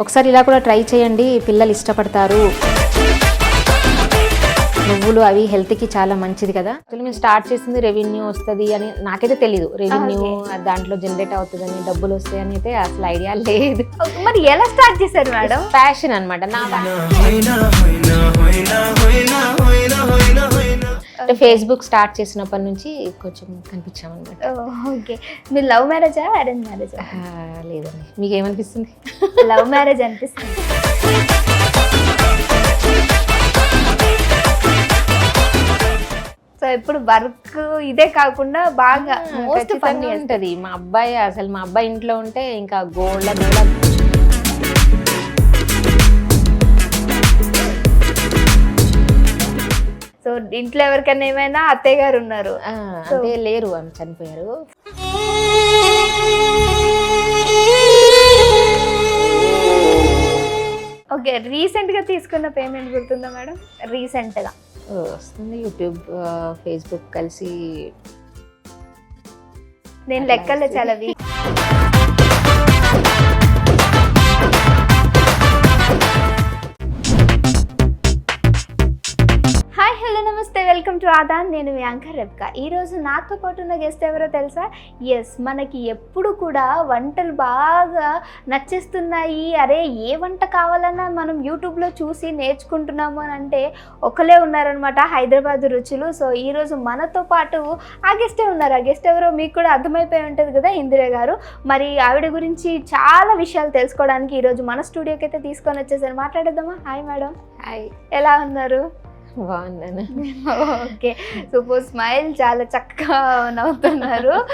ఒకసారి ఇలా కూడా ట్రై చేయండి పిల్లలు ఇష్టపడతారు నువ్వులు అవి హెల్త్కి చాలా మంచిది కదా అసలు మేము స్టార్ట్ చేసింది రెవెన్యూ వస్తుంది అని నాకైతే తెలీదు రెవెన్యూ దాంట్లో జనరేట్ అవుతుందని డబ్బులు వస్తాయని అయితే అసలు ఐడియా లేదు మరి ఎలా స్టార్ట్ చేశారు మేడం ప్యాషన్ అనమాట నా అంటే ఫేస్బుక్ స్టార్ట్ చేసినప్పటి నుంచి కొంచెం కనిపించామన్నమాట. ఓకే మీరు లవ్ మ్యారేజా అరేంజ్ మ్యారేజా లేదండి. మీకు ఏమనిపిస్తుంది లవ్ మ్యారేజ్ అనిపిస్తుంది. సో ఇప్పుడు వర్క్ ఇదే కాకుండా బాగా మోస్ట్ ఖచ్చితంగా ఉంటది. మా అబ్బాయి అసలు మా అబ్బాయి ఇంట్లో ఉంటే ఇంకా గోల్డ్ గోల్డ్ ఇంట్లో ఎవరికైనా ఏమైనా అత్తయ్య గారు ఉన్నారు. అంటే లేరు ఆమె చనిపోయారు. ఓకే రీసెంట్గా తీసుకున్న పేమెంట్ గుర్తుందా మేడం? రీసెంట్గా. వస్తుంది యూట్యూబ్ ఫేస్బుక్ కలిసి నేను లెక్కల్లో చాలా వీక్ వెల్కమ్ టు ఆదాన్ నేను మీ యాంకర్ రెబ్కా. ఈరోజు నాతో పాటు ఉన్న గెస్ట్ ఎవరో తెలుసా? ఎస్ మనకి ఎప్పుడు కూడా వంటలు బాగా నచ్చేస్తున్నాయి. అరే ఏ వంట కావాలన్నా మనం యూట్యూబ్లో చూసి నేర్చుకుంటున్నాము అని అంటే ఒకలే ఉన్నారనమాట హైదరాబాద్ రుచులు. సో ఈరోజు మనతో పాటు ఆ గెస్టే ఉన్నారు. ఆ గెస్ట్ ఎవరో మీకు కూడా అర్థమైపోయి ఉంటుంది కదా ఇందిరా గారు. మరి ఆవిడ గురించి చాలా విషయాలు తెలుసుకోవడానికి ఈరోజు మన స్టూడియోకి అయితే తీసుకొని వచ్చేసారు. మాట్లాడేద్దామా? హాయ్ మేడం హాయ్ ఎలా ఉన్నారు? బాగున్నాను. ఓకే. సూపర్. స్మైల్ చాలా చక్కగా నవ్వుతున్నారు.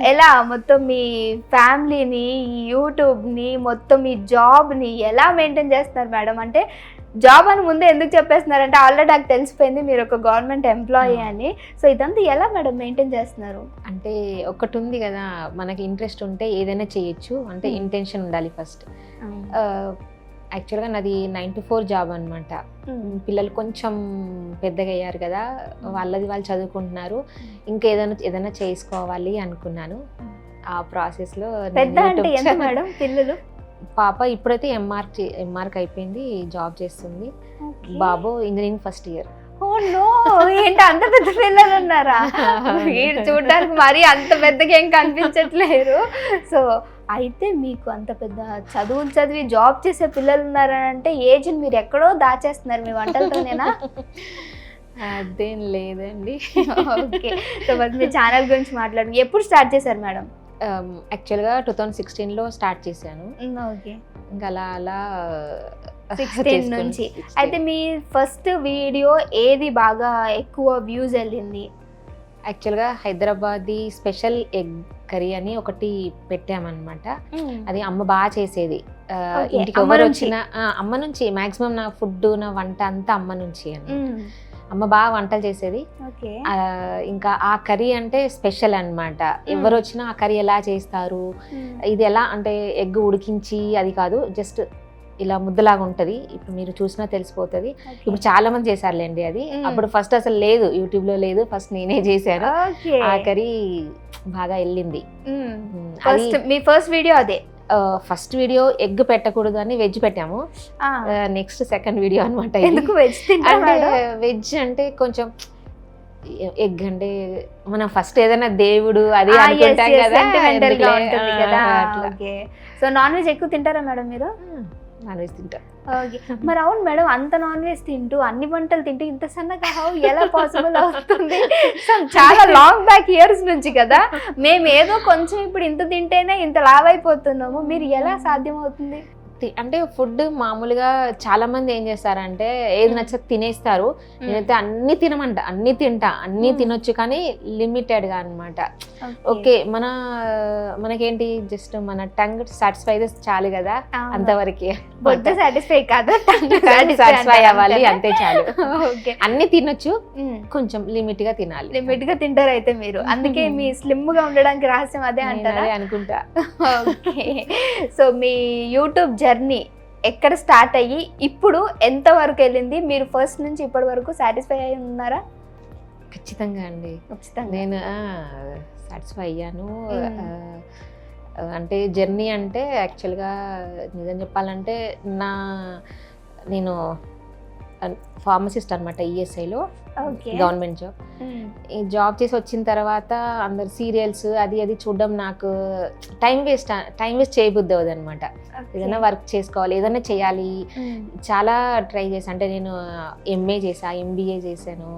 ఎలా మొత్తం మీ ఫ్యామిలీని యూట్యూబ్ని మొత్తం మీ జాబ్ని ఎలా మెయింటైన్ చేస్తున్నారు మేడం? అంటే జాబ్ అని ముందే ఎందుకు చెప్పేస్తున్నారంటే ఆల్రెడీ నాకు తెలిసిపోయింది మీరు ఒక గవర్నమెంట్ ఎంప్లాయీ అని. సో ఇదంతా ఎలా మేడం మెయింటైన్ చేస్తున్నారు? అంటే ఒకటి ఉంది కదా మనకి ఇంట్రెస్ట్ ఉంటే ఏదైనా చేయొచ్చు. అంటే. ఇంటెన్షన్ ఉండాలి ఫస్ట్. యాక్చువల్గా నాది నైన్ టు ఫోర్ జాబ్ అనమాట పిల్లలు కొంచెం పెద్దగా అయ్యారు కదా వాళ్ళది వాళ్ళు చదువుకుంటున్నారు. ఇంకా ఏదైనా ఏదైనా చేసుకోవాలి అనుకున్నాను. ఆ ప్రాసెస్లో పెద్ద అంటే ఎంత మేడం పిల్లలు? పాప ఇప్పుడైతే ఎంఆర్ ఎంఆర్క్ అయిపోయింది జాబ్ చేస్తుంది. బాబు ఇంజనీరింగ్ ఫస్ట్ ఇయర్. నో ఏంటి అంత పెద్ద పిల్లలు ఉన్నారా? చూడడానికి మరీ అంత పెద్దగా ఏం కనిపించట్లేరు. సో అయితే మీకు అంత పెద్ద చదువులు చదివి జాబ్ చేసే పిల్లలు ఉన్నారని అంటే ఏజ్ మీరు ఎక్కడో దాచేస్తున్నారు మీ వంటలతోనేనా? అదేం లేదండి. ఓకే. సో మీ ఛానల్ గురించి మాట్లాడు ఎప్పుడు స్టార్ట్ చేశారు మేడం? యాక్చువల్గా టూ థౌజండ్ సిక్స్టీన్లో స్టార్ట్ చేశాను. ఓకే. ఇంకా అలా అలా 16 చేసుకొని- నుంచి. 16. అయితే మీ ఫస్ట్ వీడియో ఏది బాగా ఎక్కువ వ్యూస్ వెళ్ళింది యాక్చువల్గా హైదరాబాదీ స్పెషల్ ఎగ్ కర్రీ అని ఒకటి పెట్టామన్నమాట అది అమ్మ బాగా చేసేది ఇంటికి ఎవరు. వచ్చినా అమ్మ నుంచి మాక్సిమం నా ఫుడ్ నా వంట అంతా అమ్మ నుంచి అని. అమ్మ బాగా వంటలు చేసేది. ఇంకా ఆ కర్రీ అంటే స్పెషల్ అన్నమాట. ఎవరు వచ్చినా ఆ కర్రీ ఎలా చేస్తారు. ఇది ఎలా అంటే ఎగ్ ఉడికించి అది కాదు జస్ట్ ఇలా ముద్దలాగా ఉంటది. ఇప్పుడు మీరు చూసినా తెలిసిపోతుంది. ఇప్పుడు చాలా మంది చేశారులేండి అది. అప్పుడు ఫస్ట్ అసలు లేదు యూట్యూబ్లో లేదు ఫస్ట్ నేనే చేశాను. ఆ కర్రీ బాగా వెళ్ళింది. మీ ఫస్ట్ వీడియో అదే. ఫస్ట్ వీడియో ఎగ్ పెట్టకూడదు అని వెజ్ పెట్టాము. నెక్స్ట్ సెకండ్ వీడియో అనమాట ఎందుకు వెజ్ అంటే వెజ్ అంటే కొంచెం ఎగ్ అంటే మనం ఫస్ట్ ఏదైనా దేవుడు అది అనుకుంటాం కదా సో నాన్ వెజ్ ఎక్కువ తింటారా మేడం మీరు? నాన్ వెజ్ తింటా. ఓకే. మరి అవును మేడం అంత నాన్ వెజ్ తింటూ అన్ని వంటలు తింటూ ఇంత సన్నగా హౌ ఎలా పాసిబుల్ అవుతుంది? చాలా లాంగ్ బ్యాక్ ఇయర్స్ నుంచి కదా మేము ఏదో కొంచెం ఇప్పుడు ఇంత తింటేనే ఇంత లావ్ అయిపోతున్నాము మీరు ఎలా సాధ్యం అవుతుంది అంటే ఫుడ్ మామూలుగా చాలా మంది ఏం చేస్తారంటే ఏది నచ్చదు తినేస్తారు. నేనైతే అన్ని తినమంట అన్ని తింటా అన్ని. తినొచ్చు కానీ లిమిటెడ్గా అన్నమాట. ఓకే. మన మనకేంటి జస్ట్ మన టంగ్ సాటిస్ఫై అయితే చాలు కదా అంతవరకే. బొద్ద సాటిస్ఫై కాదు. సాటిస్ఫై అవ్వాలి అంతే. చాలు. ఓకే. అన్ని తినొచ్చు కొంచెం లిమిట్గా తినాలి. లిమిట్గా తింటారు అయితే మీరు. అందుకే మీ స్లిమ్గా ఉండడానికి రహస్యం అదే అంటారా? అనుకుంటా. ఓకే. సో మీ యూట్యూబ్ జర్నీ ఎక్కడ స్టార్ట్ అయ్యి ఇప్పుడు ఎంత వరకు వెళ్ళింది? మీరు ఫస్ట్ నుంచి ఇప్పటి వరకు సాటిస్ఫై అయి ఉన్నారా? ఖచ్చితంగా అండి. ఖచ్చితంగా. నేను సాటిస్ఫై అయ్యాను. అంటే జర్నీ అంటే యాక్చువల్గా నిజం చెప్పాలంటే నా నేను ఫార్మసిస్ట్ అనమాట ఈఎస్ఐలో గవర్నమెంట్ జాబ్ ఈ జాబ్ చేసి వచ్చిన తర్వాత అందరు సీరియల్స్ అది అది చూడడం నాకు టైం వేస్ట్ టైం వేస్ట్ చేయబుద్ది అవ్వదు అనమాట ఏదైనా వర్క్ చేసుకోవాలి ఏదైనా చేయాలి. చాలా ట్రై చేసి అంటే నేను ఎంఏ చేసా ఎంబీఏ చేశాను.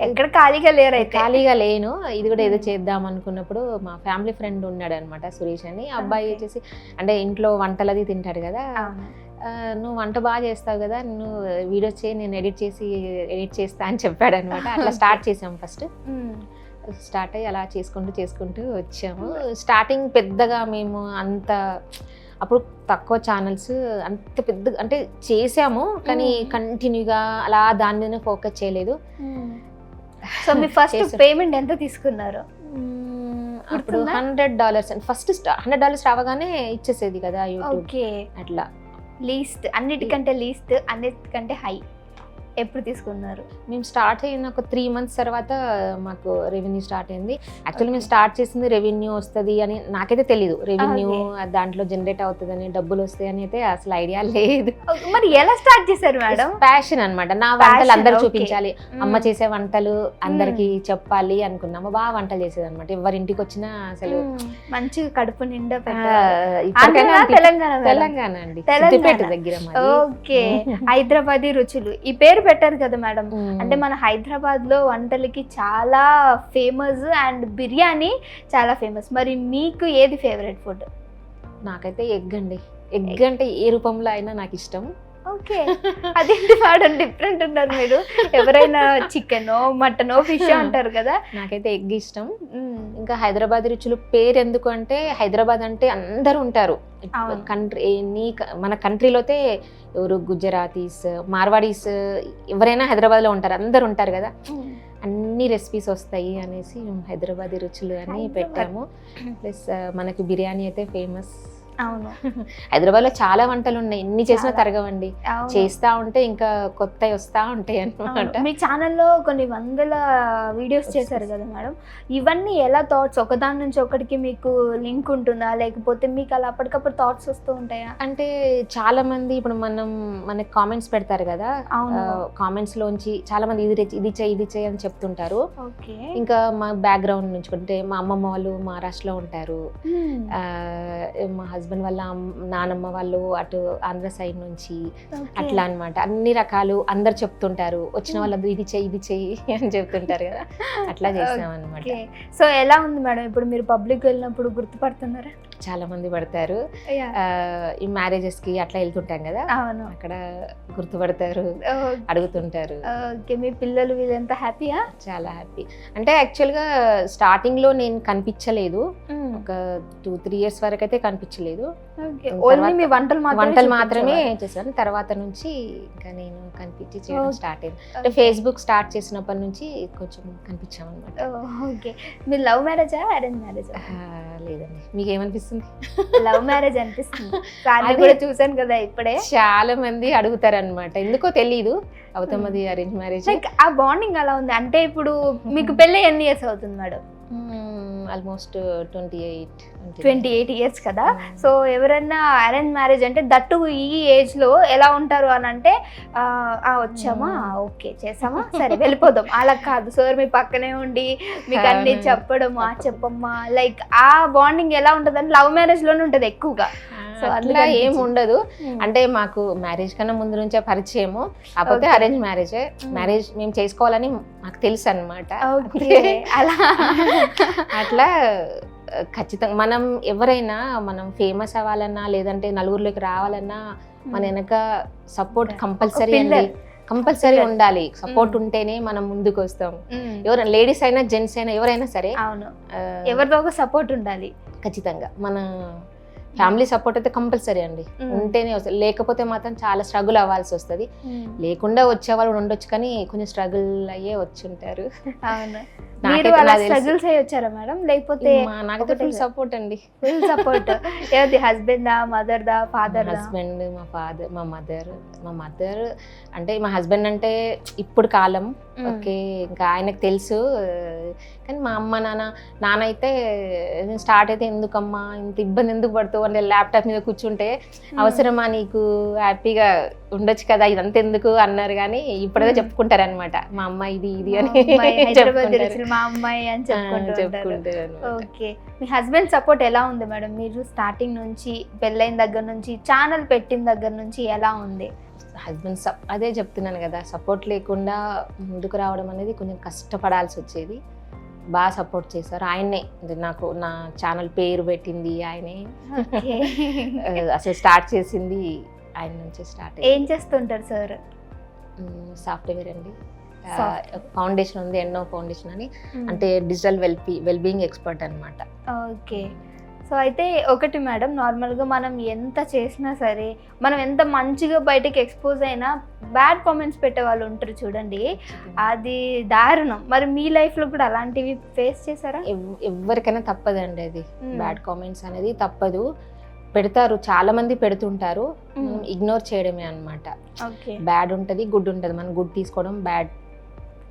ఎక్కడ ఖాళీగా లేరు అయితే. ఖాళీగా లేను. ఇది కూడా ఏదో చేద్దాం అనుకున్నప్పుడు మా ఫ్యామిలీ ఫ్రెండ్ ఉన్నాడు అనమాట సురేష్ అని. అబ్బాయి. వచ్చేసి అంటే ఇంట్లో వంటలు అది తింటాడు కదా. నువ్వు వంట బాగా చేస్తావు కదా నువ్వు వీడియోస్ చేయి నేను ఎడిట్ చేసి ఎడిట్ చేస్తా అని చెప్పాడు అనమాట అట్లా స్టార్ట్ చేసాం ఫస్ట్. స్టార్ట్ అయ్యి అలా చేసుకుంటూ చేసుకుంటూ వచ్చాము. స్టార్టింగ్ పెద్దగా మేము అంత అప్పుడు తక్కువ ఛానల్స్ అంత పెద్ద అంటే చేసాము కానీ. కంటిన్యూగా అలా దాని మీద ఫోకస్ చేయలేదు. సో మీ ఫస్ట్. పేమెంట్ ఎంత తీసుకున్నారు? అప్పుడు? Hundred dollars first hundred dollars రావగానే ఇచ్చేసేది కదా యూట్యూబ్ అట్లా. లీస్ట్ అన్నిటికంటే లీస్ట్ అన్నిటికంటే హై ఎప్పుడు తీసుకున్నారు? మేము స్టార్ట్ అయిన ఒక త్రీ మంత్స్ తర్వాత మాకు రెవెన్యూ స్టార్ట్ అయింది. యాక్చువల్లీ మేము స్టార్ట్ చేసింది రెవెన్యూ వస్తుంది అని నాకైతే తెలీదు. రెవెన్యూ దాంట్లో జనరేట్ అవుతుంది అని డబ్బులు వస్తాయి అని అయితే అసలు ఐడియా లేదు. మరి ఎలా స్టార్ట్ చేశారు మేడం? ప్యాషన్ అన్నమాట. నా వంటలు అందరు. చూపించాలి. అమ్మ చేసే వంటలు అందరికి చెప్పాలి అనుకున్నాము. బాగా వంటలు చేసేది అనమాట ఎవరింటికి వచ్చినా అసలు మంచిగా కడుపు నిండా తెలంగాణ? తెలంగాణ అండి. దగ్గర. ఓకే. హైదరాబాదీ రుచులు. ఈ పేరు పెట్టారు కదా మేడం. అంటే మన హైదరాబాద్లో వంటలకి చాలా ఫేమస్ అండ్ బిర్యానీ చాలా ఫేమస్. మరి మీకు ఏది ఫేవరెట్ ఫుడ్? నాకైతే ఎగ్ అండి. ఎగ్ అంటే ఏ రూపంలో అయినా నాకు ఇష్టం. ఓకే. అదేంటి మేడం డిఫరెంట్ ఉన్నారు మీరు. ఎవరైనా చికెన్ మటన్ ఫిష్ అంటారు కదా. నాకైతే ఎగ్ ఇష్టం. ఇంకా హైదరాబాద్ రుచులు పేరు ఎందుకు అంటే హైదరాబాద్ అంటే అందరూ ఉంటారు. కంట్రీ నీ మన కంట్రీలోతే ఎవరు గుజరాతీస్ మార్వాడీస్ ఎవరైనా హైదరాబాద్లో ఉంటారు. అందరు ఉంటారు కదా. అన్ని రెసిపీస్ వస్తాయి అనేసి మేము హైదరాబాదీ రుచులు అని. పెట్టాము. ప్లస్ మనకి బిర్యానీ అయితే ఫేమస్. అవును. హైదరాబాద్లో చాలా వంటలు ఉన్నాయి ఎన్ని చేసినా. తరగవండి. చేస్తా ఉంటే ఇంకా కొత్త వస్తా ఉంటాయి. అనమాట మీ ఛానల్లో కొన్ని వందల వీడియోస్ చేశారు కదా మేడం. ఇవన్నీ ఎలా థాట్స్ ఒకదాని నుంచి ఒకటికి మీకు లింక్ ఉంటుందా? లేకపోతే మీకు అలా అప్పటికప్పుడు థాట్స్ వస్తూ ఉంటాయా? అంటే చాలా మంది ఇప్పుడు మనం మనకి కామెంట్స్ పెడతారు కదా. అవును. కామెంట్స్ లోంచి చాలా మంది ఇది ఇది చేయి ఇది చేయి అని చెప్తుంటారు. ఇంకా మా బ్యాక్గ్రౌండ్ నుంచి అంటే మా అమ్మమ్మ వాళ్ళు మహారాష్ట్రలో ఉంటారు. మా హస్బెండ్ వాళ్ళ అమ్- నానమ్మ వాళ్ళు అటు ఆంధ్ర సైడ్ నుంచి అట్లా అన్నమాట. అన్ని రకాలు అందరు చెప్తుంటారు. వచ్చిన వాళ్ళందరూ ఇది చెయ్యి ఇది చెయ్యి అని చెప్తుంటారు కదా. అట్లా చేసాం అనమాట సో ఎలా ఉంది మేడం? ఇప్పుడు మీరు పబ్లిక్ వెళ్ళినప్పుడు గుర్తుపడుతున్నారా? చాలా మంది పడతారు. ఈ మ్యారేజెస్కి అట్లా వెళ్తుంటాం కదా. అవును. అక్కడ గుర్తుపడతారు అడుగుతుంటారు. ఓకే మీ పిల్లలు వీళ్ళంతా హ్యాపీయా చాలా హ్యాపీ అంటే యాక్చువల్గా స్టార్టింగ్లో నేను కనిపించలేదు. ఒక టూ త్రీ ఇయర్స్ వరకు అయితే కనిపించలేదు. ఓన్లీ మీ వంటలు మాత్రమే వంటలు మాత్రమే? చేశాను తర్వాత నుంచి ఇంకా నేను కనిపించి చేయడం. స్టార్ట్ అయింది. అంటే. ఫేస్బుక్ స్టార్ట్ చేసినప్పటి నుంచి కొంచెం కనిపించాం అనమాట ఓకే మీరు లవ్ మ్యారేజా అరేంజ్ మ్యారేజా లేదండి. మీకు ఏమనిపిస్తుంది లవ్ మ్యారేజ్ అనిపిస్తుంది. కానీ కూడా చూసాను కదా ఇప్పుడే. చాలా మంది అడుగుతారు అనమాట ఎందుకో తెలీదు. అవుతామది అరేంజ్ మ్యారేజ్ లైక్ ఆ బాండింగ్ అలా ఉంది. అంటే ఇప్పుడు మీకు పెళ్ళి ఎన్ని ఇయర్స్ అవుతుంది madam almost twenty eight twenty eight years కదా? సో ఎవరైనా అరేంజ్ మ్యారేజ్ అంటే దట్టు ఈ ఏజ్లో ఎలా ఉంటారు అని అంటే వచ్చామా? Hmm. ఓకే చేసామా? సరే వెళ్ళిపోదాం. అలా కాదు. సార్ మీ పక్కనే ఉండి మీకు అన్ని అవును. చెప్పడం ఆ చెప్పమ్మా. లైక్ ఆ బాండింగ్ ఎలా ఉంటుంది అంటే లవ్ మ్యారేజ్లోనే ఉంటది ఎక్కువగా. సో అట్లా ఏం. ఉండదు. అంటే మాకు మ్యారేజ్ కన్నా ముందు నుంచే పరిచయము. కాకపోతే. Arrange marriage. మ్యారేజ్ మేము చేసుకోవాలని మాకు తెలుసు అనమాట అలా. అట్లా ఖచ్చితంగా మనం ఎవరైనా మనం ఫేమస్ అవ్వాలన్నా లేదంటే నలుగురిలోకి రావాలన్నా మన వెనక సపోర్ట్. కంపల్సరీ. అండి. కంపల్సరీ. ఉండాలి. సపోర్ట్. ఉంటేనే మనం ముందుకు వస్తాం. ఎవరైనా లేడీస్ అయినా జెంట్స్ అయినా ఎవరైనా సరే అవును. ఆ, ఎవరిదో ఒక సపోర్ట్ ఉండాలి. ఖచ్చితంగా. మన ఫ్యామిలీ సపోర్ట్ అయితే కంపల్సరీ అండి. ఉంటేనే వస్తుంది. లేకపోతే మాత్రం చాలా స్ట్రగుల్ అవ్వాల్సి వస్తుంది. లేకుండా వచ్చే వాళ్ళు ఉండొచ్చు కానీ కొంచెం స్ట్రగుల్ అయ్యే వచ్చి ఉంటారు అవును. మీరు అలా. స్ట్రగుల్స్ అయ్యి వచ్చారా మేడం? లేకపోతే మా- నాకైతే ఫుల్. సపోర్ట్ అండి. ఫుల్ సపోర్ట్ ఎవరిది? హస్బెండ్ దా మదర్ దా? ఫాదర్ హస్బెండ్ మా ఫాదర్ మా మదర్ మా మదర్ అంటే మా హస్బెండ్ అంటే ఇప్పుడు కాలం. ఓకే ఇంకా ఆయనకు తెలుసు. కానీ మా అమ్మ నాన్న నాన్న అయితే స్టార్ట్ అయితే ఎందుకమ్మా? ఇంత ఇబ్బంది ఎందుకు పడుతావు అంటే ల్యాప్టాప్ మీద కూర్చుంటే అవసరమా నీకు? హ్యాపీగా ఉండొచ్చు కదా ఇదంతా ఎందుకు అన్నారు కానీ ఇప్పుడైతే Hmm. చెప్పుకుంటారు అనమాట మా అమ్మ ఇది ఇది అని మా అమ్మాయి అని చెప్పుకుంటారు. ఓకే. మీ హస్బెండ్ సపోర్ట్ ఎలా ఉంది మేడం? మీరు స్టార్టింగ్ నుంచి పెళ్ళైన దగ్గర నుంచి ఛానల్ పెట్టిన దగ్గర నుంచి ఎలా ఉంది? హస్బెండ్ సప్ అదే చెప్తున్నాను కదా సపోర్ట్ లేకుండా ముందుకు రావడం అనేది కొంచెం కష్టపడాల్సి వచ్చేది. బాగా సపోర్ట్ చేశారు. ఆయన్నే అంటే నాకు నా ఛానల్ పేరు పెట్టింది ఆయనే. అసలు స్టార్ట్ చేసింది ఆయన నుంచి స్టార్ట్ ఏం చేస్తుంటారు సార్? సాఫ్ట్వేర్ అండి. ఫౌండేషన్ ఉంది ఎన్నో ఫౌండేషన్ అని. అంటే డిజిటల్ వెల్ వెల్బీయింగ్ ఎక్స్పర్ట్ అనమాట ఓకే. సో అయితే ఒకటి మేడం నార్మల్గా మనం ఎంత చేసినా సరే మనం ఎంత మంచిగా బయటకి ఎక్స్పోజ్ అయినా బ్యాడ్ కామెంట్స్ పెట్టే వాళ్ళు ఉంటారు చూడండి. అది దారుణం. మరి మీ లైఫ్లో కూడా అలాంటివి ఫేస్ చేశారా? ఎవరికైనా తప్పదండి అది. బ్యాడ్ కామెంట్స్ అనేది తప్పదు. పెడతారు చాలా మంది పెడుతుంటారు. ఇగ్నోర్ చేయడమే అన్నమాట. ఓకే. బ్యాడ్ ఉంటది గుడ్ ఉంటది. మనం గుడ్ తీసుకోవడం బ్యాడ్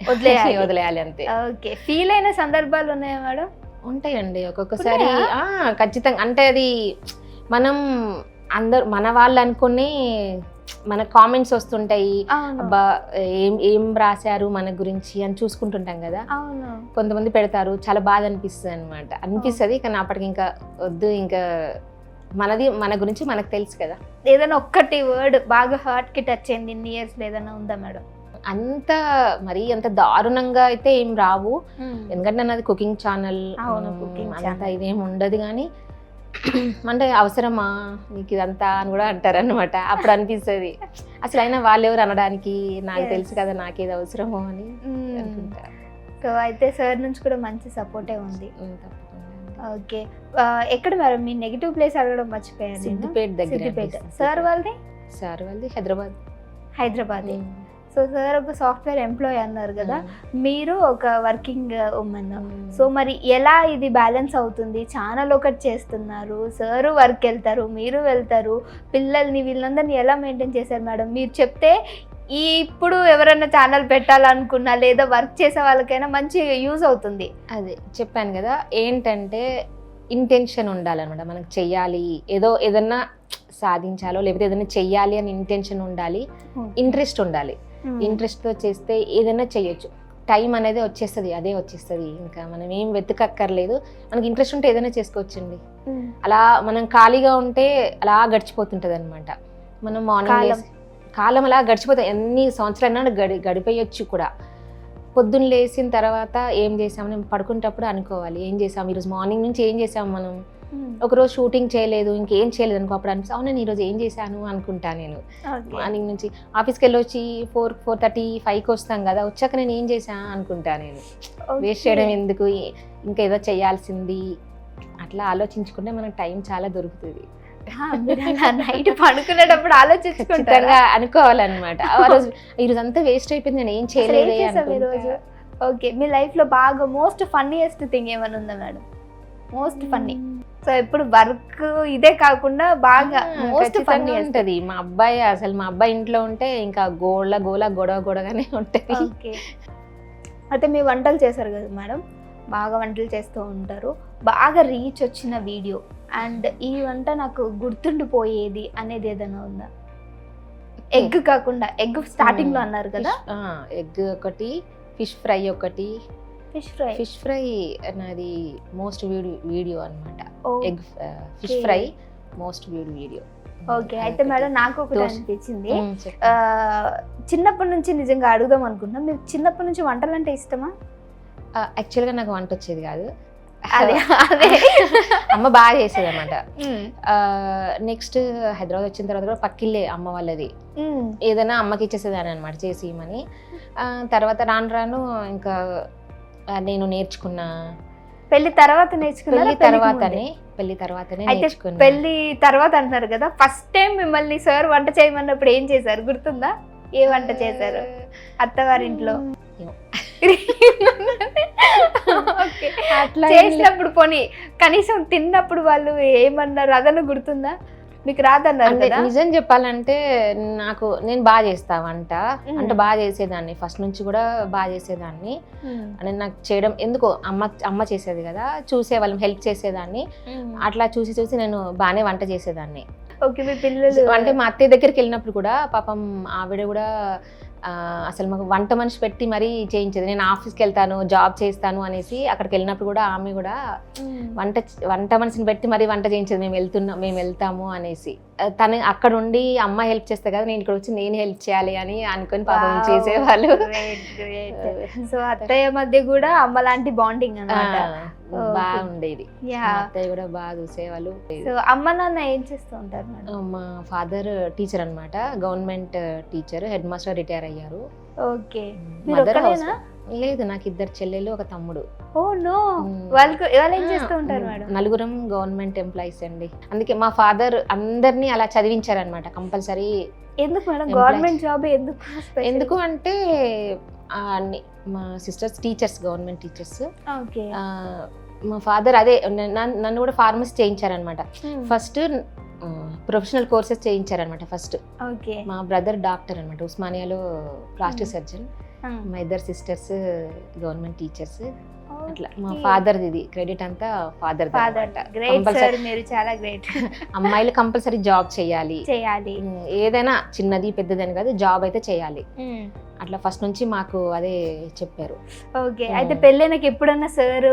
వదిలేయాలి. వదిలేయాలి అంతే. ఓకే. ఫీల్ అయిన సందర్భాలు ఉన్నాయా మేడం? ఉంటాయండి. ఒక్కొక్కసారి ఖచ్చితంగా. అంటే అది మనం అందరు మన వాళ్ళు అనుకుని మన కామెంట్స్ వస్తుంటాయి. అబ్బా ఏం ఏం రాశారు మన గురించి అని చూసుకుంటుంటాం కదా. కొంతమంది పెడతారు. చాలా బాధ అనిపిస్తుంది అనమాట అనిపిస్తుంది కానీ అప్పటికి ఇంకా వద్దు ఇంకా మనది మన గురించి మనకు తెలుసు కదా. ఏదైనా ఒక్కటి వర్డ్ బాగా హార్ట్కి టచ్ అయింది ఇన్ని ఇయర్స్ ఏదైనా ఉందా మేడం? అంత మరి అంత దారుణంగా అయితే ఏం రావు. ఎందుకంటే నాది కుకింగ్ ఛానల్ అంత. ఇదేం ఉండదు కానీ అంటే అవసరమా? నీకు ఇదంతా అని కూడా అంటారు అనమాట అప్పుడు అనిపిస్తుంది. అసలు అయినా వాళ్ళు ఎవరు అనడానికి నాకు. తెలుసు కదా నాకు ఇది అవసరమో అని అనుకుంటా. సో అయితే సార్ నుంచి కూడా మంచి సపోర్టే ఉంది. ఓకే. ఎక్కడ మేడం? మీ నెగిటివ్ ప్లేస్ అడగడం మర్చిపోయాను. సిద్దిపేట దగ్గర సిద్దిపేట. సార్ వాళ్ళది? సార్ వాళ్ళది హైదరాబాద్. హైదరాబాద్. సో సార్ ఒక సాఫ్ట్వేర్ ఎంప్లాయ్ అన్నారు కదా మీరు ఒక వర్కింగ్ ఉమెన్. ఉమ్. సో మరి ఎలా ఇది బ్యాలెన్స్ అవుతుంది? ఛానల్ ఒకటి చేస్తున్నారు సార్ వర్క్ వెళ్తారు మీరు వెళ్తారు పిల్లల్ని వీళ్ళందరినీ ఎలా మెయింటైన్ చేశారు మేడం? మీరు చెప్తే ఈ ఇప్పుడు ఎవరైనా ఛానల్ పెట్టాలనుకున్నా లేదా వర్క్ చేసే వాళ్ళకైనా మంచి యూజ్ అవుతుంది. అదే చెప్పాను కదా ఏంటంటే ఇంటెన్షన్ ఉండాలన్నమాట. మనకు చెయ్యాలి ఏదో ఏదన్నా సాధించాలో లేకపోతే ఏదైనా చెయ్యాలి అని ఇంటెన్షన్ ఉండాలి ఇంట్రెస్ట్ ఉండాలి. ఇంట్రెస్ట్తో చేస్తే ఏదైనా చేయొచ్చు టైం అనేది వచ్చేస్తుంది అదే వచ్చేస్తుంది. ఇంకా మనం ఏం వెతకక్కర్లేదు. మనకి ఇంట్రెస్ట్ ఉంటే ఏదైనా చేసుకోవచ్చండి. అలా మనం ఖాళీగా ఉంటే అలా గడిచిపోతుంటుంది అనమాట మనం మార్నింగ్ కాలం అలా గడిచిపోతాయి ఎన్ని సంవత్సరాలైనా గడి గడిపేయచ్చు కూడా. పొద్దున్న లేచిన తర్వాత ఏం చేసామని పడుకునేటప్పుడు అనుకోవాలి. ఏం చేసాం ఈరోజు మార్నింగ్ నుంచి ఏం చేసాం మనం? ఒకరోజు షూటింగ్ చేయలేదు ఇంకేం చేయలేదు అనుకో అప్పుడు అనిపిస్తుంది అవును నేను ఈరోజు ఏం చేశాను అనుకుంటా నేను. మార్నింగ్ నుంచి ఆఫీస్కి వెళ్ళి వచ్చి ఫోర్ ఫోర్ థర్టీ ఫైవ్కి వస్తాం కదా వచ్చాక నేను ఏం చేశా అనుకుంటా నేను. వేస్ట్ చేయడం ఎందుకు? ఇంకా ఏదో చేయాల్సింది. అట్లా ఆలోచించుకుంటే మనకు టైం చాలా దొరుకుతుంది. నైట్ పడుకునేటప్పుడు ఆలోచించుకుంటారా? అనుకోవాలన్నమాట. ఆ రోజు ఈ రోజు అంతా వేస్ట్ అయిపోయింది నేను ఏం చేయలేదే. ఓకే మీ లైఫ్లో బాగా మోస్ట్ ఫన్నీయెస్ట్ థింగ్ ఏమైనా ఉందా మేడం మోస్ట్ ఫన్నీ సో ఇప్పుడు వర్క్ ఇదే కాకుండా బాగా మోస్ట్ ఫన్నీ ఉంటది. మా అబ్బాయి అసలు మా అబ్బాయి ఇంట్లో ఉంటే ఇంకా గోళ్ళ గోల గొడవ గొడవగానే ఉంటది. ఓకే. అయితే మీ వంటలు చేశారు కదా మేడం బాగా వంటలు చేస్తూ ఉంటారు. బాగా రీచ్ వచ్చిన వీడియో అండ్ ఈ వంట నాకు గుర్తుండిపోయేది అనేది ఏదైనా ఉందా? ఎగ్ కాకుండా ఎగ్ స్టార్టింగ్లో అన్నారు కదా? ఎగ్ ఒకటి ఫిష్ ఫ్రై ఒకటి. Fish fry. ఫిష్ ఫ్రై నాది మోస్ట్ వీడియో వీడియో అనమాట egg fish. Fry most video video. Okay అయితే మేడం నాకు ఒకటి. అనిపించింది. ఆ, చిన్నప్పటి నుంచి నిజంగా అడుగుదాం అనుకున్నా మీకు చిన్నప్పటి నుంచి వంటలు అంటే ఇష్టమా యాక్చువల్గా నాకు వంట వచ్చేది కాదు. అదే అదే. అమ్మ బాగా చేసేది అనమాట నెక్స్ట్ హైదరాబాద్ వచ్చిన తర్వాత కూడా పక్కిల్లే అమ్మ వాళ్ళది. ఏదైనా అమ్మకి ఇచ్చేసేదాన్ని అనమాట చేసి ఇమ్మని. ఆ, తర్వాత రాను రాను ఇంకా నేను నేర్చుకున్నా. పెళ్ళి తర్వాత నేర్చుకున్నారా? పెళ్ళి తర్వాతనే? పెళ్ళి తర్వాతనే అయితే నేర్చుకున్నా. పెళ్ళి తర్వాత అంటున్నారు కదా ఫస్ట్ టైం మిమ్మల్ని సార్ వంట చేయమన్నప్పుడు ఏం చేశారు? గుర్తుందా? ఏ వంట చేశారు? అత్తవారింట్లో? అట్లా. చేసినప్పుడు పోనీ కనీసం తిన్నప్పుడు వాళ్ళు ఏమన్నారు అదన గుర్తుందా మీకు రాదన్నారు నిజం చెప్పాలంటే నాకు నేను బాగా చేస్తా వంట. అంటే బాగా చేసేదాన్ని ఫస్ట్ నుంచి కూడా బాగా చేసేదాన్ని. అంటే నాకు చేయడం ఎందుకో అమ్మ అమ్మ చేసేది కదా చూసేవాళ్ళం హెల్ప్ చేసేదాన్ని. అట్లా చూసి చూసి నేను బాగానే వంట చేసేదాన్ని ఓకే మీ పిల్లలు అంటే మా అత్తయ్య దగ్గరికి వెళ్ళినప్పుడు కూడా పాపం ఆవిడ కూడా అసలు మాకు వంట మనిషి పెట్టి మరీ చేయించేది నేను ఆఫీస్కి వెళ్తాను జాబ్ చేస్తాను అనేసి అక్కడికి వెళ్ళినప్పుడు కూడా ఆమె కూడా. వంట వంట మనిషిని పెట్టి మరీ వంట చేయించేది మేము వెళ్తున్నాం మేము వెళ్తాము అనేసి తను అక్కడ ఉండి అమ్మ హెల్ప్ చేస్తే కదా నేను ఇక్కడ వచ్చి నేను హెల్ప్ చేయాలి అని అనుకొని పాపం. చేసేవాళ్ళు. సో అత్తయ్య మధ్య కూడా అమ్మ లాంటి బాండింగ్ Okay. బాగుండేది. అత్తయ్య కూడా బాగా చూసేవాళ్ళు. సో అమ్మ నాన్న ఏం చేస్తూ ఉంటారు మా ఫాదర్ టీచర్ అన్నమాట. Government teacher head master retire అయ్యారు. ఓకే. మదర్ లేదు నాకు ఇద్దరు చెల్లెలు ఒక తమ్ముడు. Oh no. వాళ్ళకు వాళ్ళు ఏం చేస్తూ ఉంటారు మేడం? నలుగురం గవర్నమెంట్ ఎంప్లాయీస్ అండి. అందుకే మా ఫాదర్ అందరినీ అలా చదివించారనమాట కంపల్సరీ ఎందుకు మేడం. గవర్నమెంట్ జాబ్ ఎందుకు? ఎందుకు అంటే మా sisters teachers government teachers okay మా ఫాదర్ అదే నన్ను కూడా ఫార్మసీ చేయించారనమాట. ఫస్ట్ ప్రొఫెషనల్ కోర్సెస్ చేయించారనమాట ఫస్ట్ ఓకే మా బ్రదర్ డాక్టర్ అనమాట ఉస్మానియాలో ప్లాస్టిక్ సర్జన్ మ్మ్. మా ఇద్దరు సిస్టర్స్ గవర్నమెంట్ టీచర్స్ అట్లా మా. ఫాదర్ ఇది క్రెడిట్ అంతా ఫాదర్ మీరు చాలా గ్రేట్ అమ్మాయిలు కంపల్సరీ జాబ్ చేయాలి. చేయాలి. ఏదైనా చిన్నది పెద్దదని కాదు జాబ్ అయితే చేయాలి. మ్మ్. అట్లా ఫస్ట్ నుంచి మాకు అదే చెప్పారు. ఓకే. అయితే పెళ్ళైనాక ఎప్పుడన్నా సార్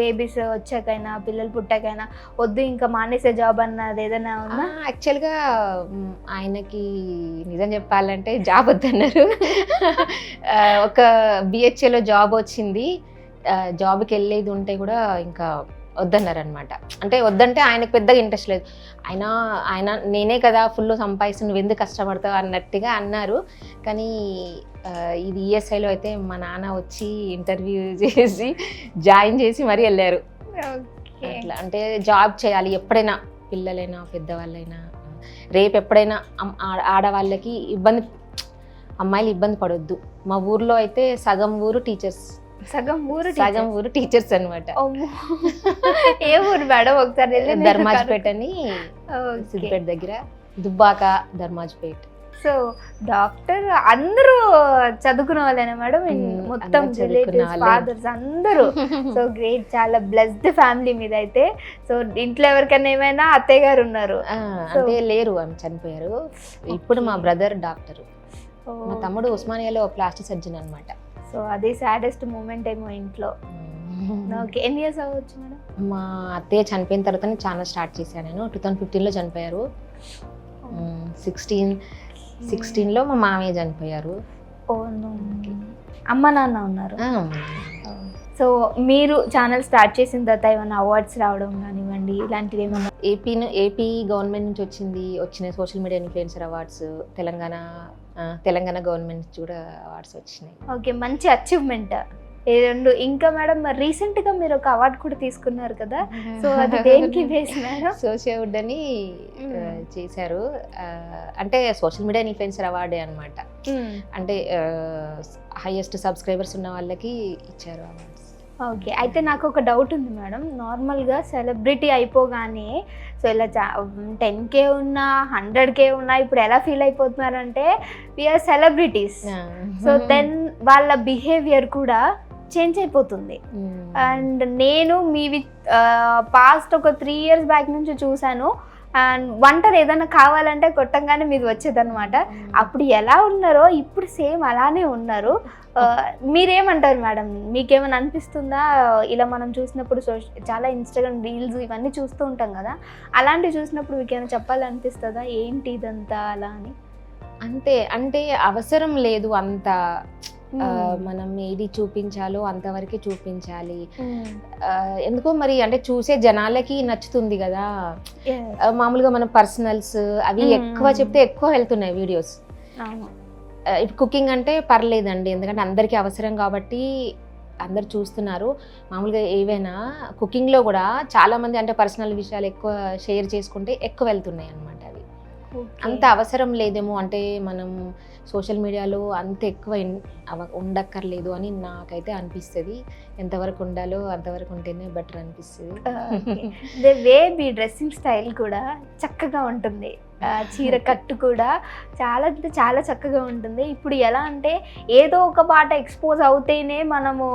బేబీస్ వచ్చాకైనా పిల్లలు పుట్టాకైనా వద్దు ఇంకా మానేసే జాబ్ అన్నది ఏదైనా ఉందా? యాక్చువల్గా ఆయనకి నిజం చెప్పాలంటే జాబ్ వద్దన్నారు. ఒక బిహెచ్ఏలో జాబ్ వచ్చింది. జాబ్కి వెళ్ళేది ఉంటే కూడా ఇంకా వద్దన్నారు అనమాట అంటే వద్దంటే ఆయనకు పెద్దగా ఇంట్రెస్ట్ లేదు. ఆయన ఆయన నేనే కదా ఫుల్ సంపాదిస్తు నువ్వు ఎందుకు కష్టపడతావు అన్నట్టుగా అన్నారు. కానీ ఇది ఈఎస్ఐలో అయితే మా నాన్న వచ్చి ఇంటర్వ్యూ చేసి జాయిన్ చేసి మరీ వెళ్ళారు. అట్లా అంటే జాబ్ చేయాలి ఎప్పుడైనా పిల్లలైనా పెద్దవాళ్ళైనా రేపు ఎప్పుడైనా ఆడవాళ్ళకి ఇబ్బంది అమ్మాయిలు ఇబ్బంది పడొద్దు. మా ఊర్లో అయితే సగం ఊరు టీచర్స్ సగం ఊరు సగం ఊరు టీచర్స్ అనమాట. ఏ ఊరు మేడం? ఒకసారి ధర్మాజ్పేట్ అని. సిద్దిపేట దగ్గర దుబ్బాక ధర్మాజ్పేట్. సో డాక్టర్ అందరూ చదువుకున్న వాళ్ళేనా మేడం. మొత్తం రిలేటివ్స్. ఫాదర్స్ అందరూ. సో గ్రేట్ చాలా బ్లెస్డ్ ఫ్యామిలీ మీద అయితే సో ఇంట్లో ఎవరికైనా ఏమైనా అత్తయ్య గారు ఉన్నారు అంటే లేరు ఆమె చనిపోయారు. ఇప్పుడు మా. Brother doctor. మా తమ్ముడు ఉస్మానియాలో ప్లాస్టిక్ సర్జన్ అనమాట సో అది సాడెస్ట్ మూమెంట్ ఏమో ఇంట్లో. ఓకే ఎన్ని ఇయర్స్ అవ్వచ్చు మేడం? మా అత్తయ్య చనిపోయిన తర్వాత ఛానల్ స్టార్ట్ చేశాను నేను. టూ థౌజండ్ ఫిఫ్టీన్లో చనిపోయారు. సిక్స్టీన్ సిక్స్టీన్లో మా మామయ్య చనిపోయారు. అమ్మ నాన్న ఉన్నారు? సో మీరు ఛానల్ స్టార్ట్ చేసిన తర్వాత ఏమైనా అవార్డ్స్ రావడం కానివ్వండి ఇలాంటివి ఏమైనా? ఏపీ ఏపీ గవర్నమెంట్ నుంచి వచ్చింది వచ్చిన social media influencer awards Telangana Telangana government కూడా అవార్డ్స్ వచ్చినాయి. ఓకే మంచి అచీవ్మెంట్ ఈ రెండు ఇంకా మేడం రీసెంట్గా మీరు ఒక అవార్డు కూడా తీసుకున్నారు కదా? సో అది దేనికి మేడం? సోషియవుడ్ అని. చేశారు. అంటే సోషల్ మీడియా ఇన్ఫ్లుయెన్సర్ అవార్డే అనమాట అంటే హైయెస్ట్ సబ్స్క్రైబర్స్ ఉన్న వాళ్ళకి ఇచ్చారు అవార్డ్స్ ఓకే అయితే నాకు ఒక డౌట్ ఉంది మేడం. నార్మల్గా సెలబ్రిటీ అయిపోగానే సో ఇలా టెన్ కే ఉన్నా హండ్రెడ్ కే ఉన్నా ఇప్పుడు ఎలా ఫీల్ అయిపోతున్నారంటే వీఆర్ సెలబ్రిటీస్ సో దెన్ వాళ్ళ బిహేవియర్ కూడా చేంజ్ అయిపోతుంది. అండ్ నేను మీవి పాస్ట్ ఒక త్రీ ఇయర్స్ బ్యాక్ నుంచి చూశాను. అండ్ వంటర్ ఏదైనా కావాలంటే కొట్టంగానే మీది వచ్చేదన్నమాట. అప్పుడు ఎలా ఉన్నారో ఇప్పుడు సేమ్ అలానే ఉన్నారు. మీరేమంటారు మేడం? మీకేమైనా అనిపిస్తుందా? ఇలా మనం చూసినప్పుడు సోష- చాలా ఇన్స్టాగ్రామ్ రీల్స్ ఇవన్నీ చూస్తూ ఉంటాం కదా. అలాంటివి చూసినప్పుడు మీకు ఏమైనా చెప్పాలనిపిస్తుందా? ఏంటి ఇదంతా అలా అని? అంతే అంటే అవసరం లేదు అంత. మనం ఏది చూపించాలో అంతవరకే చూపించాలి. ఎందుకో మరి అంటే చూసే జనాలకి నచ్చుతుంది కదా. మామూలుగా మన పర్సనల్స్ అవి. ఎక్కువ చెప్తే ఎక్కువ వెళ్తున్నాయి వీడియోస్. కుకింగ్ అంటే పర్లేదండి. ఎందుకంటే అందరికీ అవసరం కాబట్టి అందరు చూస్తున్నారు. మామూలుగా ఏవైనా కుకింగ్లో కూడా చాలా మంది అంటే పర్సనల్ విషయాలు ఎక్కువ షేర్ చేసుకుంటే ఎక్కువ వెళ్తున్నాయి అనమాట అవి. అంత అవసరం లేదేమో అంటే మనం సోషల్ మీడియాలో అంత ఎక్కువ ఉండక్కర్లేదు అని నాకైతే అనిపిస్తుంది. ఎంతవరకు ఉండాలో అంతవరకు ఉంటేనే బెటర్ అనిపిస్తుంది. ద వే మీ డ్రెస్సింగ్ స్టైల్ కూడా చక్కగా ఉంటుంది. చీర కట్టు కూడా చాలా అంటే చాలా చక్కగా ఉంటుంది. ఇప్పుడు ఎలా అంటే ఏదో ఒక పాట ఎక్స్పోజ్ అవుతేనే మనము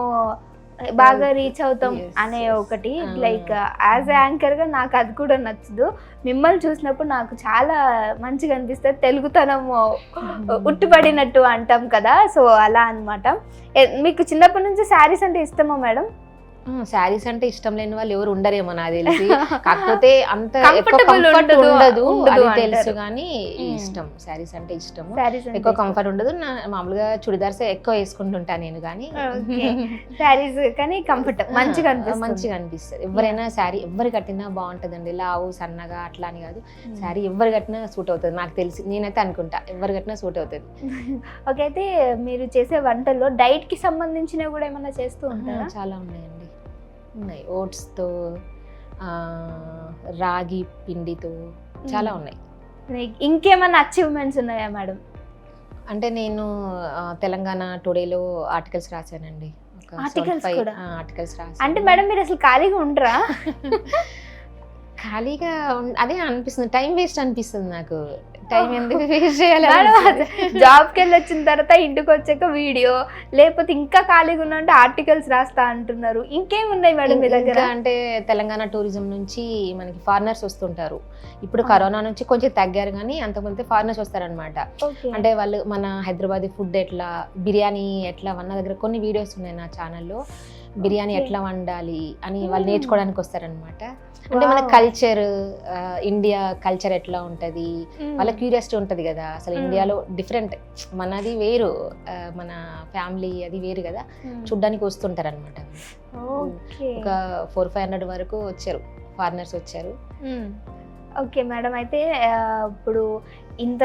బాగా రీచ్ అవుతాం అనే. ఒకటి. లైక్ యాజ్ యాంకర్గా నాకు అది కూడా నచ్చదు. మిమ్మల్ని చూసినప్పుడు నాకు చాలా మంచిగా అనిపిస్తుంది. తెలుగుతనము ఉట్టుపడినట్టు అంటాం కదా. సో అలా అన్నమాట. ఏ- మీకు చిన్నప్పటి నుంచి శారీస్ అంటే ఇష్టమా మేడం? శారీస్ అంటే ఇష్టం లేని వాళ్ళు ఎవరు ఉండరేమో నాకు తెలిసి. కాకపోతే అంత కంఫర్ట్ ఉండదు-. తెలుసు కానీ. ఇష్టం. శారీస్ అంటే శారీస్ ఎక్కువ కంఫర్ట్ ఉండదు. నా మామూలుగా చుడిదార్స్ ఎక్కువ వేసుకుంటుంటా నేను కానీ. శారీస్ కానీ కంఫర్ట్ మంచిగా మంచిగా అనిపిస్తుంది. ఎవరైనా శారీ ఎవరు కట్టినా బాగుంటుందండి. లావు సన్నగా అట్లా అని కాదు. శారీ ఎవరు కట్టినా సూట్ అవుతుంది. నాకు తెలిసి నేనైతే అనుకుంటా. ఎవరు కట్టినా సూట్ అవుతుంది. ఓకే అయితే మీరు చేసే వంటల్లో డైట్కి సంబంధించినవి కూడా ఏమైనా చేస్తూ ఉంటారా? చాలా ఉన్నాయండి. ఉన్నాయి. ఓట్స్తో రాగి పిండితో చాలా ఉన్నాయి. ఇంకేమైనా అచీవ్మెంట్స్ ఉన్నాయా మేడం? అంటే నేను తెలంగాణ టుడేలో ఆర్టికల్స్ రాశానండి? ఆర్టికల్స్ రాశాను. అంటే మేడం మీరు అసలు ఖాళీగా ఉండరా? ఖాళీగా అదే అనిపిస్తుంది. టైం వేస్ట్ అనిపిస్తుంది నాకు. టైం ఎందుకు వేస్ట్ చేయాలి. జాబ్కి వెళ్ళి వచ్చిన తర్వాత ఇంటికి వచ్చాక వీడియో లేకపోతే ఇంకా ఖాళీగా ఉన్నా అంటే ఆర్టికల్స్ రాస్తా అంటున్నారు. ఇంకేం ఉన్నాయి మేడం మీ దగ్గర? అంటే తెలంగాణ టూరిజం నుంచి మనకి ఫారినర్స్ వస్తుంటారు. ఇప్పుడు. కరోనా నుంచి కొంచెం తగ్గారు కానీ అంతకుముందు ఫారినర్స్ వస్తారనమాట అంటే వాళ్ళు మన హైదరాబాద్ ఫుడ్ ఎట్లా బిర్యానీ ఎట్లా వన్న దగ్గర కొన్ని వీడియోస్ ఉన్నాయి నా ఛానల్లో. బిర్యానీ. ఎట్లా వండాలి అని వాళ్ళు. నేర్చుకోవడానికి వస్తారనమాట అంటే మన. కల్చర్ ఇండియా కల్చర్ ఎట్లా ఉంటది? వాళ్ళ క్యూరియాసిటీ ఉంటది కదా. అసలు. ఇండియాలో డిఫరెంట్. మనది వేరు. మన ఫ్యామిలీ అది వేరు కదా. చూడ్డానికి వస్తుంటారు అనమాట ఒక ఫోర్ ఫైవ్ హండ్రెడ్ వరకు వచ్చారు. ఫారినర్స్ వచ్చారు. Okay madam. అయితే ఇప్పుడు ఇంత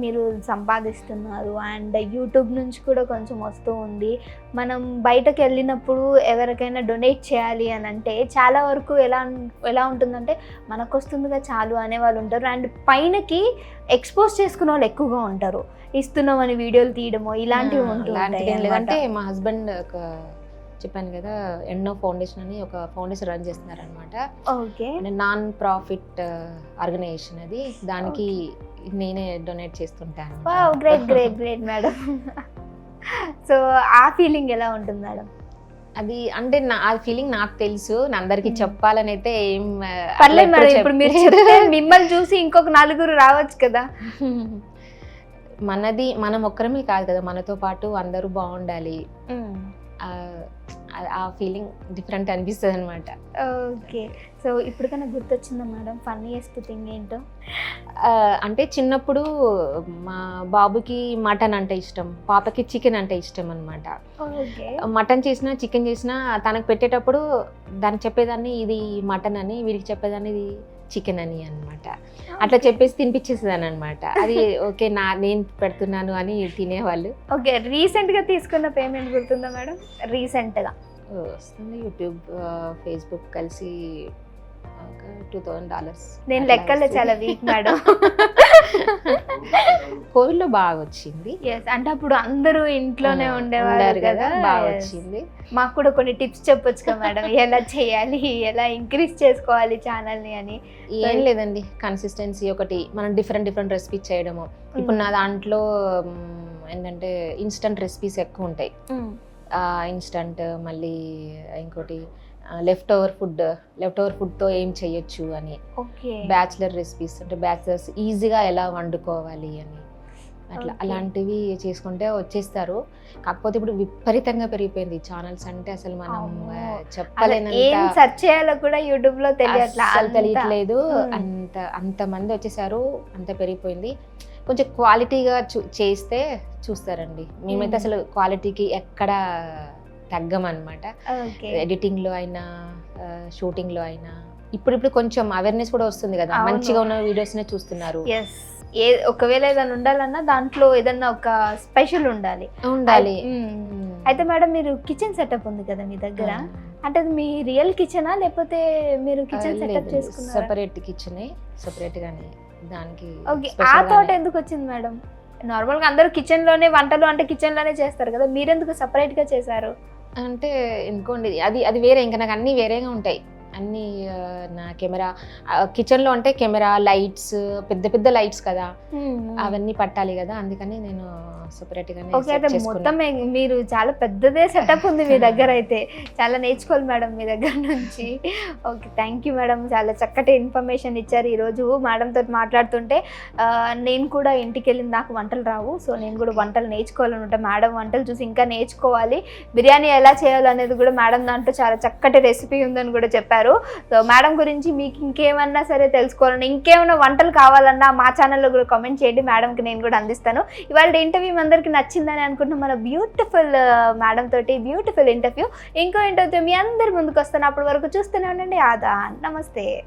మీరు సంపాదిస్తున్నారు అండ్ యూట్యూబ్ నుంచి కూడా కొంచెం వస్తూ ఉంది. మనం బయటకు వెళ్ళినప్పుడు ఎవరికైనా డొనేట్ చేయాలి అని అంటే చాలా వరకు ఎలా ఎలా ఉంటుందంటే మనకు వస్తుందిగా చాలు అనే వాళ్ళు ఉంటారు. అండ్ పైనకి ఎక్స్పోజ్ చేసుకునే వాళ్ళు ఎక్కువగా ఉంటారు. ఇస్తున్నామని వీడియోలు తీయడము ఇలాంటివి ఉంటాయి అన్నమాట. మా హస్బెండ్ ఒక చెప్పాను కదా ఎన్నో ఫౌండేషన్ అని ఒక ఫౌండేషన్ రన్ చేస్తున్నారు అనమాట ఓకే నాన్ ప్రాఫిట్ ఆర్గనైజేషన్ అది. దానికి నేనే డొనేట్ చేస్తుంటాను great great great madam so ఆ ఫీలింగ్ ఎలా ఉంటుంది మేడం అది అంటే నా ఆ ఫీలింగ్ నాకు తెలుసు. అందరికి Hmm. చెప్పాలని అయితే ఏం అట్లా పర్లేదు మేడం ఇప్పుడు మీరు మిమ్మల్ని చూసి ఇంకొక నలుగురు రావచ్చు కదా. మనది మనం ఒక్కరమే కాదు కదా. మనతో పాటు అందరూ బాగుండాలి. ఆ, ఫీలింగ్ డిఫరెంట్ అనిపిస్తుంది అనమాట ఓకే. సో ఇప్పటికైనా గుర్తొచ్చిందా మేడం? ఫన్నీయెస్ట్ థింగ్ ఏంటో? అంటే చిన్నప్పుడు మా బాబుకి మటన్ అంటే ఇష్టం పాపకి చికెన్ అంటే ఇష్టం అనమాట మటన్ చేసినా చికెన్ చేసినా తనకు పెట్టేటప్పుడు దానికి చెప్పేదాన్ని ఇది మటన్ అని వీడికి చెప్పేదాన్ని ఇది చికెన్ అని అన్నమాట. అట్లా చెప్పేసి తినిపించేసేదాన్ని అనమాట అది ఓకే నా నేను పెడుతున్నాను అని తినేవాళ్ళు. ఓకే రీసెంట్గా తీసుకున్న పేమెంట్ గుర్తుందా మేడం? రీసెంట్గా వస్తుంది. యూట్యూబ్ ఫేస్బుక్ కలిసి టూ థౌజండ్ డాలర్స్. నేను లెక్కల్లో చాలా వీక్ మేడం. కోవిడ్లో బాగా వచ్చింది ఎస్ అంటే అప్పుడు అందరూ ఇంట్లోనే ఉండేవారు కదా బాగా. వచ్చింది మాకు కూడా కొన్ని టిప్స్ చెప్పొచ్చు కదా మేడం ఎలా చేయాలి ఎలా ఇంక్రీజ్ చేసుకోవాలి ఛానల్ని అని. ఏం లేదండి కన్సిస్టెన్సీ ఒకటి మనం డిఫరెంట్ డిఫరెంట్ రెసిపీస్ చేయడము. ఇప్పుడు నా దాంట్లో ఏంటంటే ఇన్స్టంట్ రెసిపీస్ ఎక్కువ ఉంటాయి. ఇన్స్టంట్ మళ్ళీ ఇంకోటి left over food left over ఫుడ్తో ఏం చేయొచ్చు అని. బ్యాచులర్ రెసిపీస్ అంటే బ్యాచులర్స్ ఈజీగా ఎలా వండుకోవాలి అని. అట్లా. అలాంటివి చేసుకుంటే వచ్చేస్తారు. కాకపోతే ఇప్పుడు విపరీతంగా పెరిగిపోయింది. ఛానల్స్ అంటే అసలు మనం చెప్పలేనంత సెర్చ్ చేయాలో కూడా యూట్యూబ్లో. తెలియట్లేదు. అంత అంత మంది వచ్చేసారు. అంత పెరిగిపోయింది. కొంచెం క్వాలిటీగా చూ చేస్తే చూస్తారండి. మేమైతే. అసలు క్వాలిటీకి ఎక్కడ తగ్గమన్నమాట. ఓకే. ఎడిటింగ్లో అయినా షూటింగ్లో అయినా. ఇప్పుడు ఇప్పుడు కొంచెం అవేర్నెస్ కూడా వస్తుంది కదా. మంచిగా ఉన్న వీడియోస్ నే చూస్తున్నారు. ఏ ఒకవేళ ఏదైనా ఉండాలన్నా దాంట్లో ఏదన్నా ఒక స్పెషల్ ఉండాలి. ఉండాలి. అయితే మేడం మీరు కిచెన్ సెటప్ ఉంది కదా మీ దగ్గర? అంటే అది మీ రియల్ కిచెనా లేకపోతే మీరు కిచెన్ సెటప్ చేసుకున్నారా? సెపరేట్ కిచెన్ సెపరేట్ గానే. దానికి ఓకే. ఆ థాట్ ఎందుకు వచ్చింది మేడం? నార్మల్గా అందరూ కిచెన్లోనే వంటలు అంటే కిచెన్లోనే చేస్తారు కదా మీరెందుకు సపరేట్గా చేశారు? అంటే ఎందుకోండి అది అది వేరే. ఇంకా నాకు అన్నీ వేరేగా ఉంటాయి. అన్ని నా కెమెరా కిచెన్లో అంటే కెమెరా లైట్స్ పెద్ద పెద్ద లైట్స్ కదా. అవన్నీ పట్టాలి కదా. అందుకని నేను అయితే మొత్తం మీరు చాలా పెద్దదే సెటప్ ఉంది మీ దగ్గర అయితే. చాలా నేర్చుకోవాలి మేడం మీ దగ్గర నుంచి. Okay thank you madam. చాలా చక్కటి ఇన్ఫర్మేషన్ ఇచ్చారు ఈరోజు మేడం తోటి మాట్లాడుతుంటే నేను కూడా ఇంటికి వెళ్ళింది నాకు వంటలు రావు. సో నేను కూడా వంటలు నేర్చుకోవాలన్నమాట మేడం వంటలు చూసి ఇంకా నేర్చుకోవాలి. బిర్యానీ ఎలా చేయాలనేది కూడా మేడం దాంట్లో చాలా చక్కటి రెసిపీ ఉందని కూడా చెప్పారు. సో మేడం గురించి మీకు ఇంకేమన్నా సరే తెలుసుకోవాలన్నా ఇంకేమైనా వంటలు కావాలన్నా మా ఛానల్లో కూడా కామెంట్ చేయండి. మేడంకి నేను కూడా అందిస్తాను. ఇవాళ ఇంటర్వ్యూ అందరికి నచ్చిందని అనుకుంటున్నాం మన బ్యూటిఫుల్ మేడం తోటి బ్యూటిఫుల్ ఇంటర్వ్యూ ఇంకో ఇంటర్వ్యూ మీ అందరి ముందుకు వస్తాను. అప్పటి వరకు చూస్తూనే ఉండండి. ఆదా. నమస్తే.